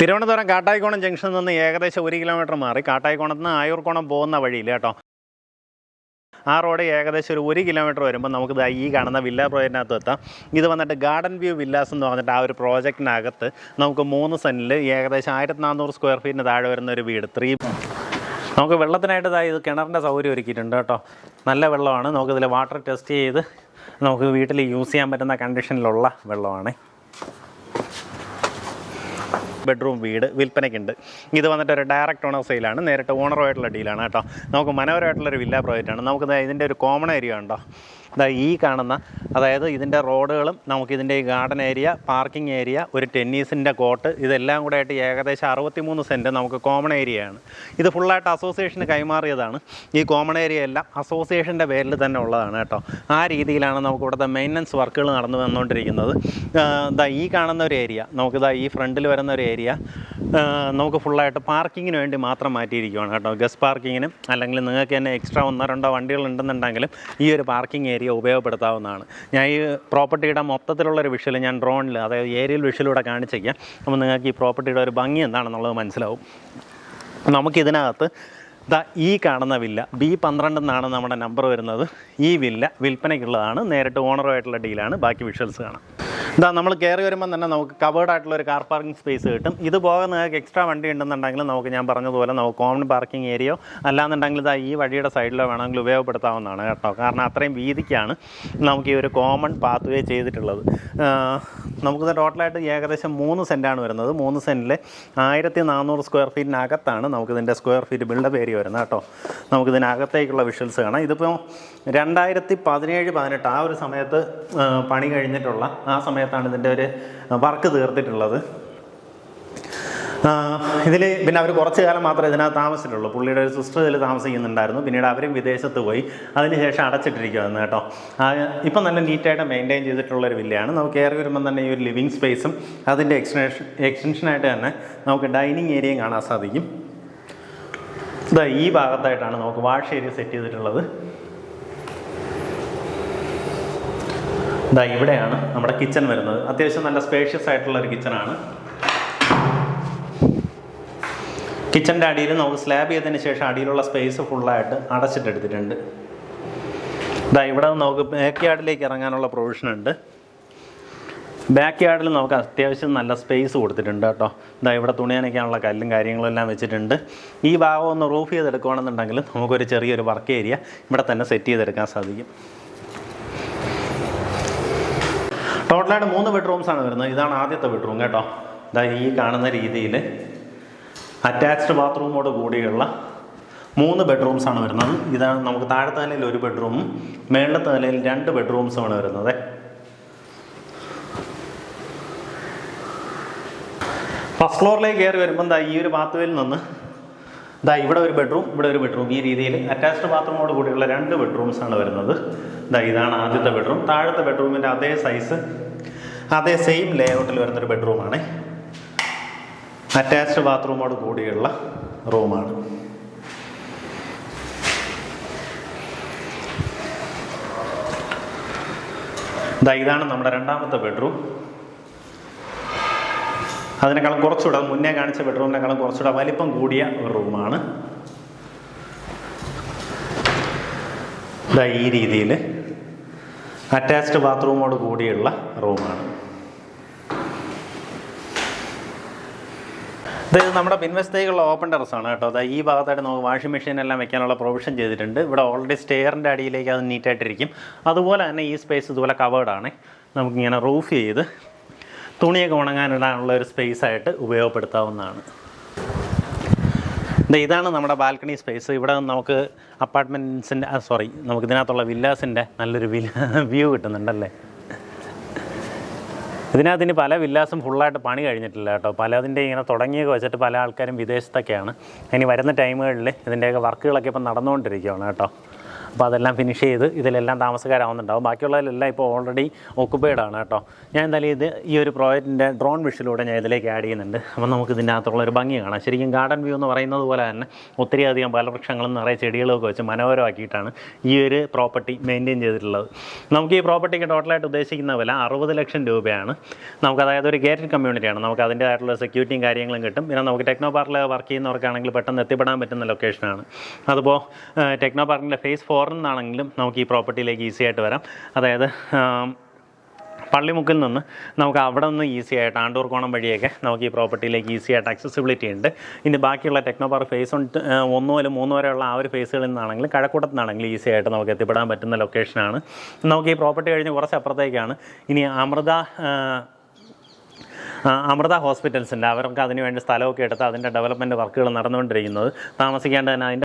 തിരുവനന്തപുരം കാട്ടായിക്കോണം ജംഗ്ഷനിൽ നിന്ന് ഏകദേശം ഒരു കിലോമീറ്റർ മാറി കാട്ടായിക്കോണത്ത് നിന്ന് ആയൂർക്കോണം പോകുന്ന വഴിയിൽ കേട്ടോ. ആ റോഡ് ഏകദേശം ഒരു ഒരു കിലോമീറ്റർ വരുമ്പോൾ നമുക്ക് ഈ കാണുന്ന വില്ല പ്രോജക്റ്റിനകത്ത് എത്താം. ഇത് വന്നിട്ട് ഗാർഡൻ വ്യൂ വില്ലാസ് എന്ന് പറഞ്ഞിട്ട് ആ ഒരു പ്രോജക്റ്റിനകത്ത് നമുക്ക് മൂന്ന് സെന്റിൽ ഏകദേശം ആയിരത്തി നാനൂറ് സ്ക്വയർ ഫീറ്റിന് താഴെ വരുന്ന ഒരു വീട്. ത്രീ നമുക്ക് വെള്ളത്തിനായിട്ട് ഇത് കിണറിന്റെ സൗകര്യം ഒരുക്കിയിട്ടുണ്ട് കേട്ടോ. നല്ല വെള്ളമാണ്. നമുക്കിതിൽ വാട്ടർ ടെസ്റ്റ് ചെയ്ത് നമുക്ക് വീട്ടിൽ യൂസ് ചെയ്യാൻ പറ്റുന്ന കണ്ടീഷനിലുള്ള വെള്ളമാണ്. ബെഡ്റൂം വീട് വിൽപ്പനയ്ക്കുണ്ട്. ഇത് വന്നിട്ട് ഒരു ഡയറക്റ്റ് ഓണർ സെയിലാണ് നേരിട്ട് ഓണറുമായിട്ടുള്ള ഡീലാണ് കേട്ടോ. നമുക്ക് മനോഹരമായിട്ടുള്ളൊരു വില്ല പ്രോജക്റ്റാണ് നമുക്ക് ഇതിന്റെ ഒരു കോമൺ ഏരിയ ഉണ്ടോ ഇതാ ഈ കാണുന്ന അതായത് ഇതിന്റെ റോഡുകളും നമുക്ക് ഇതിന്റെ ഈ ഗാർഡൻ ഏരിയ പാർക്കിംഗ് ഏരിയ ഒരു ടെന്നീസിന്റെ കോട്ട് ഇതെല്ലാം കൂടെ ആയിട്ട് ഏകദേശം അറുപത്തിമൂന്ന് സെന്റ് നമുക്ക് കോമൺ ഏരിയയാണ് ഇത് ഫുള്ളായിട്ട് അസോസിയേഷന് കൈമാറിയതാണ്. ഈ കോമൺ ഏരിയ എല്ലാം അസോസിയേഷന്റെ പേരിൽ തന്നെ ഉള്ളതാണ് കേട്ടോ. ആ രീതിയിലാണ് നമുക്ക് ഇവിടുത്തെ മെയിന്റനൻസ് വർക്കുകൾ നടന്നു വന്നുകൊണ്ടിരിക്കുന്നത്. ഇതാ ഈ കാണുന്ന ഒരു ഏരിയ നമുക്കിതാ ഈ ഫ്രണ്ടിൽ വരുന്ന ഒരു ഏരിയ. നമുക്ക് ഫുള്ളായിട്ട് പാർക്കിങ്ങിന് വേണ്ടി മാത്രം മാറ്റിയിരിക്കുകയാണ് കേട്ടോ. ഗസ്റ്റ് പാർക്കിങ്ങിന് അല്ലെങ്കിൽ നിങ്ങൾക്ക് തന്നെ എക്സ്ട്രാ ഒന്നോ രണ്ടോ വണ്ടികൾ ഉണ്ടെന്നുണ്ടെങ്കിലും ഈ ഒരു പാർക്കിംഗ് ഏരിയ ഉപയോഗപ്പെടുത്താവുന്നതാണ്. ഞാൻ ഈ പ്രോപ്പർട്ടിയുടെ മൊത്തത്തിലുള്ള ഒരു വിഷ്വൽ ഞാൻ ഡ്രോണിൽ അതായത് ഏരിയൽ വിഷയിലൂടെ കാണിച്ചേക്കാം അപ്പോൾ നിങ്ങൾക്ക് ഈ പ്രോപ്പർട്ടിയുടെ ഒരു ഭംഗി എന്താണെന്നുള്ളത് മനസ്സിലാവും. നമുക്കിതിനകത്ത് ദാ ഈ കാണുന്ന വില്ല ബി പന്ത്രണ്ട് എന്നാണ് നമ്മുടെ നമ്പർ വരുന്നത്. ഈ വില്ല വിൽപ്പനയ്ക്കുള്ളതാണ്. നേരിട്ട് ഓണറുമായിട്ടുള്ള ഡീലാണ് ബാക്കി വിഷ്വൽസ് കാണാം. ഇതാ നമ്മൾ കയറി വരുമ്പോൾ തന്നെ നമുക്ക് കവേർഡ് ആയിട്ടുള്ള ഒരു കാർ പാർക്കിംഗ് സ്പേസ് കിട്ടും. ഇത് പോകാൻ നിങ്ങൾക്ക് എക്സ്ട്രാ വണ്ടി ഉണ്ടെന്നുണ്ടെങ്കിൽ നമുക്ക് ഞാൻ പറഞ്ഞതുപോലെ നമുക്ക് കോമൺ പാർക്കിംഗ് ഏരിയയോ അല്ലാന്നുണ്ടെങ്കിൽ ഇതാ ഈ വഴിയുടെ സൈഡിലോ വേണമെങ്കിൽ ഉപയോഗപ്പെടുത്താവുന്നതാണ് കേട്ടോ. കാരണം അത്രയും വീതിക്കാണ് നമുക്ക് ഈ ഒരു കോമൺ പാത്ത് വേ ചെയ്തിട്ടുള്ളത് നമുക്ക് ടോട്ടലായിട്ട് ഏകദേശം മൂന്ന് സെന്റാണ് വരുന്നത്. മൂന്ന് സെന്റിൽ ആയിരത്തി നാനൂറ് സ്ക്വയർ ഫീറ്റിനകത്താണ് നമുക്കിതിന്റെ സ്ക്വയർ ഫീറ്റ് ബിൽഡപ്പ് ഏരിയ വരുന്നത് കേട്ടോ. നമുക്കിതിനകത്തേക്കുള്ള വിഷ്വൽസ് കാണാം. ഇതിപ്പോൾ രണ്ടായിരത്തി പതിനേഴ് പതിനെട്ട് ആ ഒരു സമയത്ത് പണി കഴിഞ്ഞിട്ടുള്ള ആ സമയത്താണ് ഇതിന്റെ ഒരു വർക്ക് തീർത്തിട്ടുള്ളത്. ഇതിൽ പിന്നെ അവർ കുറച്ച് കാലം മാത്രമേ ഇതിനകത്ത് താമസിച്ചിട്ടുള്ളൂ. പുള്ളിയുടെ ഒരു സിസ്റ്റർ ഇതിൽ താമസിക്കുന്നുണ്ടായിരുന്നു. പിന്നീട് അവരും വിദേശത്ത് പോയി. അതിനുശേഷം അടച്ചിട്ടിരിക്കുമായിരുന്നു കേട്ടോ. ഇപ്പം നല്ല നീറ്റായിട്ട് മെയിന്റെയിൻ ചെയ്തിട്ടുള്ളൊരു വില്ലയാണ്. നമുക്ക് കയറി വരുമ്പം തന്നെ ഈ ഒരു ലിവിങ് സ്പേസും അതിന്റെ എക്സ്റ്റൻഷൻ എക്സ്റ്റൻഷനായിട്ട് തന്നെ നമുക്ക് ഡൈനിങ് ഏരിയയും കാണാൻ സാധിക്കും. ഇതാ ഈ ഭാഗത്തായിട്ടാണ് നമുക്ക് വാഷ് ഏരിയ സെറ്റ് ചെയ്തിട്ടുള്ളത്. ഇതാ ഇവിടെയാണ് നമ്മുടെ കിച്ചൺ വരുന്നത്. അത്യാവശ്യം നല്ല സ്പേഷ്യസ് ആയിട്ടുള്ള ഒരു കിച്ചണാണ് കിച്ചന്റെ അടിയിൽ നമുക്ക് സ്ലാബ് ചെയ്തതിന് ശേഷം അടിയിലുള്ള സ്പേസ് ഫുള്ളായിട്ട് അടച്ചിട്ടെടുത്തിട്ടുണ്ട്. ഇതാ ഇവിടെ നമുക്ക് ബാക്ക് യാർഡിലേക്ക് ഇറങ്ങാനുള്ള പ്രൊവിഷൻ ഉണ്ട്. ബാക്ക് യാർഡിൽ നമുക്ക് അത്യാവശ്യം നല്ല സ്പേസ് കൊടുത്തിട്ടുണ്ട് കേട്ടോ. ഇതാ ഇവിടെ തുണി കല്ലും കാര്യങ്ങളും എല്ലാം വെച്ചിട്ടുണ്ട്. ഈ ഭാഗം ഒന്ന് റൂഫ് ചെയ്തെടുക്കുകയാണെന്നുണ്ടെങ്കിൽ നമുക്കൊരു ചെറിയൊരു വർക്ക് ഏരിയ ഇവിടെ തന്നെ സെറ്റ് ചെയ്തെടുക്കാൻ സാധിക്കും. ടോട്ടലായിട്ട് മൂന്ന് ബെഡ്റൂംസ് ആണ് വരുന്നത്. ഇതാണ് ആദ്യത്തെ ബെഡ്റൂം കേട്ടോ. ഇതാ ഈ കാണുന്ന രീതിയിൽ അറ്റാച്ച്ഡ് ബാത്റൂമോട് കൂടിയുള്ള മൂന്ന് ബെഡ്റൂംസ് ആണ് വരുന്നത്. ഇതാണ് നമുക്ക് താഴത്തെ നിലയിൽ ഒരു ബെഡ്റൂമും മേളത്തെ നിലയിൽ രണ്ട് ബെഡ്റൂംസുമാണ് വരുന്നത്. ഫസ്റ്റ് ഫ്ലോറിലേക്ക് കയറി വരുമ്പോൾ എന്താ ഈ ഒരു ബാത്റൂമിൽ നിന്ന് ദാ ഇവിടെ ഒരു ബെഡ്റൂം ഇവിടെ ഒരു ബെഡ്റൂം ഈ രീതിയിൽ അറ്റാച്ച്ഡ് ബാത്റൂമോട് കൂടിയുള്ള രണ്ട് ബെഡ്റൂംസ് ആണ് വരുന്നത്. ദാ ഇതാണ് ആദ്യത്തെ ബെഡ്റൂം താഴത്തെ ബെഡ്റൂമിന്റെ അതേ സൈസ് അതേ സെയിം ലേഔട്ടിൽ വരുന്നൊരു ബെഡ്റൂമാണ് അറ്റാച്ച്ഡ് ബാത്റൂമോട് കൂടിയുള്ള റൂമാണ് ഇതാണ് നമ്മുടെ രണ്ടാമത്തെ ബെഡ്റൂം അതിനേക്കാളും കുറച്ചുകൂടെ മുന്നേ കാണിച്ച ബെഡ്റൂമിനേക്കാളും കുറച്ചുകൂടെ വലിപ്പം കൂടിയ ഒരു റൂമാണ്. ഇതാ ഈ രീതിയിൽ അറ്റാച്ച്ഡ് ബാത്റൂമോട് കൂടിയുള്ള റൂമാണ്. ഇത് നമ്മുടെ പിൻവശത്തേക്കുള്ള ഓപ്പൺ ടെറസ് ആണ് കേട്ടോ. അതായത് ഈ ഭാഗത്തായിട്ട് നമുക്ക് വാഷിംഗ് മെഷീൻ എല്ലാം വെക്കാനുള്ള പ്രൊവിഷൻ ചെയ്തിട്ടുണ്ട്. ഇവിടെ ഓൾറെഡി സ്റ്റെയറിന്റെ അടിയിലേക്ക് അത് നീറ്റായിട്ടിരിക്കും അതുപോലെ തന്നെ ഈ സ്പേസ് ഇതുപോലെ കവേർഡാണ് നമുക്കിങ്ങനെ റൂഫ് ചെയ്ത് തുണിയൊക്കെ ഉണങ്ങാനിടാനുള്ള ഒരു സ്പേസ് ആയിട്ട് ഉപയോഗപ്പെടുത്താവുന്നതാണ്. ഇതാണ് നമ്മുടെ ബാൽക്കണി സ്പേസ് ഇവിടെ നമുക്ക് അപ്പാർട്ട്മെന്റ്സിന്റെ സോറി നമുക്ക് ഇതിനകത്തുള്ള വില്ലാസിന്റെ നല്ലൊരു വ്യൂ കിട്ടുന്നുണ്ടല്ലേ? ഇതിനകത്ത് ഇനി പല വില്ലാസും ഫുള്ളായിട്ട് പണി കഴിഞ്ഞിട്ടില്ല കേട്ടോ. പലതിന്റെ ഇങ്ങനെ തുടങ്ങിയൊക്കെ വെച്ചിട്ട് പല ആൾക്കാരും വിദേശത്തൊക്കെയാണ്. ഇനി വരുന്ന ടൈമുകളിൽ ഇതിന്റെയൊക്കെ വർക്കുകളൊക്കെ ഇപ്പം നടന്നുകൊണ്ടിരിക്കുകയാണ് കേട്ടോ. അപ്പോൾ അതെല്ലാം ഫിനിഷ് ചെയ്ത് ഇതിലെല്ലാം താമസക്കാരാവുന്നുണ്ടാവും. ബാക്കിയുള്ളതിലെല്ലാം ഇപ്പോൾ ഓൾറെഡി ഓക്കുപ്പൈഡ് ആണ് കേട്ടോ. ഞാൻ എന്തായാലും ഇത് ഈ ഒരു പ്രോജക്റ്റിന്റെ ഡ്രോൺ വിഷിലൂടെ ഞാൻ ഇതിലേക്ക് ആഡ് ചെയ്യുന്നുണ്ട്. അപ്പോൾ നമുക്ക് ഇതിന്റെ അകത്തുള്ള ഒരു ഭംഗി കാണാം. ശരിക്കും ഗാർഡൻ വ്യൂ എന്ന് പറയുന്നത് പോലെ തന്നെ ഒത്തിരി അധികം ഫലവൃക്ഷങ്ങളും നിറയെ ചെടികളൊക്കെ വെച്ച് മനോഹരമാക്കിയിട്ടാണ് ഈ ഒരു പ്രോപ്പർട്ടി മെയിന്റെയിൻ ചെയ്തിട്ടുള്ളത്. നമുക്ക് ഈ പ്രോപ്പർട്ടിക്ക് ടോട്ടലായിട്ട് ഉദ്ദേശിക്കുന്ന വില അറുപത് ലക്ഷം രൂപയാണ്. നമുക്ക് അതായത് ഒരു ഗേറ്റഡ് കമ്മ്യൂണിറ്റിയാണ് നമുക്ക് അതിന്റേതായിട്ടുള്ള സെക്യൂരിറ്റിയും കാര്യങ്ങളും കിട്ടും. പിന്നെ നമുക്ക് ടെക്നോ പാർക്കിൽ വർക്ക് ചെയ്യുന്നവർക്കാണെങ്കിൽ പെട്ടെന്ന് എത്തിപ്പെടാൻ പറ്റുന്ന ലൊക്കേഷനാണ് അതിപ്പോൾ ടെക്നോ പാർക്കിന്റെ ഫേസ് ഫോറിൽ നിന്നാണെങ്കിലും നമുക്ക് ഈ പ്രോപ്പർട്ടിയിലേക്ക് ഈസി ആയിട്ട് വരാം. അതായത് പള്ളിമുക്കിൽ നിന്ന് നമുക്ക് അവിടെ നിന്ന് ഈസി ആയിട്ട് ആണ്ടൂർ കോണം വഴിയൊക്കെ നമുക്ക് ഈ പ്രോപ്പർട്ടിയിലേക്ക് ഈസി ആയിട്ട് അക്സസിബിലിറ്റി ഉണ്ട്. ഇനി ബാക്കിയുള്ള ടെക്നോ പാർക്ക് ഫേസ് ഒന്ന് മുതൽ മൂന്ന് വരെയുള്ള ആ ഒരു ഫേസുകളിൽ നിന്നാണെങ്കിലും കഴക്കൂട്ടത്ത് നിന്നാണെങ്കിലും ഈസി ആയിട്ട് നമുക്ക് എത്തിപ്പെടാൻ പറ്റുന്ന ലൊക്കേഷനാണ് നമുക്ക് ഈ പ്രോപ്പർട്ടി കഴിഞ്ഞ് കുറച്ച് അപ്പുറത്തേക്കാണ്. ഇനി അമൃത അമൃത ഹോസ്പിറ്റൽസിന്റെ അവർക്ക് അതിനുവേണ്ടി സ്ഥലമൊക്കെ എടുത്ത് അതിന്റെ ഡെവലപ്മെന്റ് വർക്കുകൾ നടന്നുകൊണ്ടിരിക്കുന്നത്. താമസിക്കാണ്ട് തന്നെ അതിന്റെ